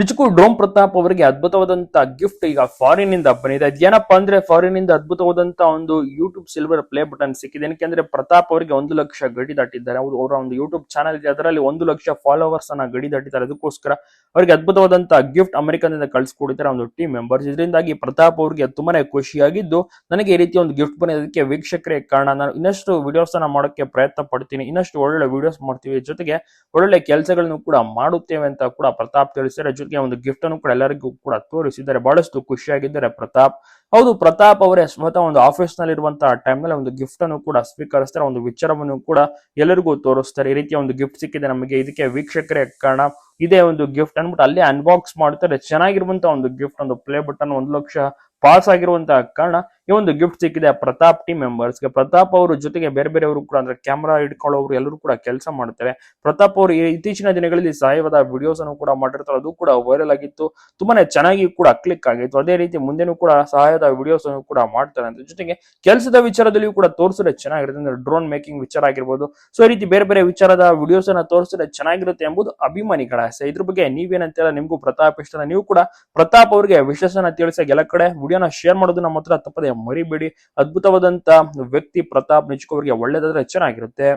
ನಿಜಕ್ಕೂ ಡೋಮ್ ಪ್ರತಾಪ್ ಅವರಿಗೆ ಅದ್ಭುತವಾದಂತ ಗಿಫ್ಟ್ ಈಗ ಫಾರಿನ್ ಇಂದ ಬಂದಿದೆ. ಅದೇನಪ್ಪ ಅಂದ್ರೆ ಫಾರಿನ್ ಇಂದ ಅದ್ಭುತವಾದಂತ ಒಂದು ಯೂಟ್ಯೂಬ್ ಸಿಲ್ವರ್ ಪ್ಲೇ ಬಟನ್ ಸಿಕ್ಕಿದೆ. ಏನಕ್ಕೆ ಪ್ರತಾಪ್ ಅವರಿಗೆ ಒಂದು ಲಕ್ಷ ಗಡಿ ದಾಟಿದ್ದಾರೆ. ಅವರು ಅವರ ಒಂದು ಯೂಟ್ಯೂಬ್ ಚಾನಲ್ ಇದೆ ಅದರಲ್ಲಿ ಒಂದು ಲಕ್ಷ ಫಾಲೋವರ್ಸ್ ಅನ್ನ ಗಡಿ ದಾಟಿದ್ದಾರೆ. ಅದಕ್ಕೋಸ್ಕರ ಅವರಿಗೆ ಅದ್ಭುತವಾದಂತ ಗಿಫ್ಟ್ ಅಮೆರಿಕದಿಂದ ಕಳ್ಸಿಕೊಡಿದ್ದಾರೆ ಒಂದು ಟೀಮ್ ಮೆಂಬರ್ಸ್ ಇದರಿಂದಾಗಿ ಪ್ರತಾಪ್ ಅವರಿಗೆ ತುಂಬಾನೇ ಖುಷಿಯಾಗಿದ್ದು, ನನಗೆ ಈ ರೀತಿ ಒಂದು ಗಿಫ್ಟ್ ಬಂದಿದ್ದಕ್ಕೆ ವೀಕ್ಷಕರೇ ಕಾರಣ. ನಾನು ಇನ್ನಷ್ಟು ವಿಡಿಯೋಸ್ ಅನ್ನ ಮಾಡೋಕ್ಕೆ ಪ್ರಯತ್ನ ಪಡ್ತೀನಿ. ಇನ್ನಷ್ಟು ಒಳ್ಳೆ ವಿಡಿಯೋಸ್ ಮಾಡ್ತೀವಿ. ಜೊತೆಗೆ ಒಳ್ಳೊಳ್ಳೆ ಕೆಲಸಗಳನ್ನು ಕೂಡ ಮಾಡುತ್ತೇವೆ ಅಂತ ಕೂಡ ಪ್ರತಾಪ್ ತಿಳಿಸಿದ್ದಾರೆ. ಜೊತೆಗೆ ಒಂದು ಗಿಫ್ಟ್ ಅನ್ನು ಕೂಡ ಎಲ್ಲರಿಗೂ ಕೂಡ ತೋರಿಸಿದ್ದಾರೆ. ಬಹಳಷ್ಟು ಖುಷಿಯಾಗಿದ್ದಾರೆ ಪ್ರತಾಪ್. ಹೌದು, ಪ್ರತಾಪ್ ಅವರೇ ಸ್ವತಃ ಒಂದು ಆಫೀಸ್ನಲ್ಲಿ ಇರುವಂತಹ ಟೈಮ್ನಲ್ಲಿ ಒಂದು ಗಿಫ್ಟ್ ಅನ್ನು ಕೂಡ ಸ್ವೀಕರಿಸ್ತಾರೆ, ಒಂದು ವಿಚಾರವನ್ನು ಕೂಡ ಎಲ್ಲರಿಗೂ ತೋರಿಸ್ತಾರೆ. ಈ ರೀತಿಯ ಒಂದು ಗಿಫ್ಟ್ ಸಿಕ್ಕಿದೆ ನಮಗೆ. ಇದಕ್ಕೆ ವೀಕ್ಷಕರೇ ಕಾರಣ, ಇದೇ ಒಂದು ಗಿಫ್ಟ್ ಅನ್ಬಿಟ್ಟು ಅಲ್ಲೇ ಅನ್ಬಾಕ್ಸ್ ಮಾಡ್ತಾರೆ. ಚೆನ್ನಾಗಿರುವಂತಹ ಒಂದು ಗಿಫ್ಟ್ ಒಂದು ಪ್ಲೇ ಬಟನ್ ಒಂದು ಲಕ್ಷ ಪಾಸ್ ಆಗಿರುವಂತಹ ಕಾರಣ ಈ ಒಂದು ಗಿಫ್ಟ್ ಸಿಕ್ಕಿದೆ ಪ್ರತಾಪ್ ಟೀಮ್ ಮೆಂಬರ್ಸ್ಗೆ ಪ್ರತಾಪ್ ಅವರು ಜೊತೆಗೆ ಬೇರೆ ಬೇರೆಯವರು ಕೂಡ ಅಂದ್ರೆ ಕ್ಯಾಮ್ರಾ ಇಟ್ಕೊಳ್ಳೋರು ಎಲ್ಲರೂ ಕೂಡ ಕೆಲಸ ಮಾಡ್ತಾರೆ. ಪ್ರತಾಪ್ ಅವರು ಇತ್ತೀಚಿನ ದಿನಗಳಲ್ಲಿ ಸಹಾಯವಾದ ವಿಡಿಯೋಸ್ ಅನ್ನು ಕೂಡ ಮಾಡಿರ್ತಾರೆ. ಅದು ಕೂಡ ವೈರಲ್ ಆಗಿತ್ತು. ತುಂಬಾನೇ ಚೆನ್ನಾಗಿ ಕೂಡ ಕ್ಲಿಕ್ ಆಗಿತ್ತು. ಅದೇ ರೀತಿ ಮುಂದೆನೂ ಕೂಡ ಸಹಾಯದ ವಿಡಿಯೋಸ್ ಕೂಡ ಮಾಡ್ತಾರೆ ಅಂತ. ಜೊತೆಗೆ ಕೆಲಸದ ವಿಚಾರದಲ್ಲಿಯೂ ಕೂಡ ತೋರಿಸಿದ್ರೆ ಚೆನ್ನಾಗಿರುತ್ತೆ. ಅಂದ್ರೆ ಡ್ರೋನ್ ಮೇಕಿಂಗ್ ವಿಚಾರ ಆಗಿರ್ಬೋದು. ಸೊ ಈ ರೀತಿ ಬೇರೆ ಬೇರೆ ವಿಚಾರದ ವಿಡಿಯೋಸ್ ಅನ್ನ ತೋರಿಸಿದ್ರೆ ಚೆನ್ನಾಗಿರುತ್ತೆ ಎಂಬುದು ಅಭಿಮಾನಿಗಳ ಆಸೆ. ಇದ್ರ ಬಗ್ಗೆ ನೀವೇನಂತೀರ? ನಿಮ್ಗೂ ಪ್ರತಾಪ್ ಇಷ್ಟ ನೀವು ಕೂಡ ಪ್ರತಾಪ್ ಅವರಿಗೆ ವಿಶೇಷನ ತಿಳಿಸ ಎಲ್ಲ ಕಡೆ ವಿಡಿಯೋನ ಶೇರ್ ಮಾಡೋದು ನಮ್ಮ ಹತ್ರ ತಪ್ಪದೆ ಮರಿಬೇಡಿ. ಅದ್ಭುತವಾದಂತ ವ್ಯಕ್ತಿ ಪ್ರತಾಪ್ ನಿಜಕ್ಕೂ ಅವರಿಗೆ ಒಳ್ಳೇದಾದ್ರೆ ಚೆನ್ನಾಗಿರುತ್ತೆ.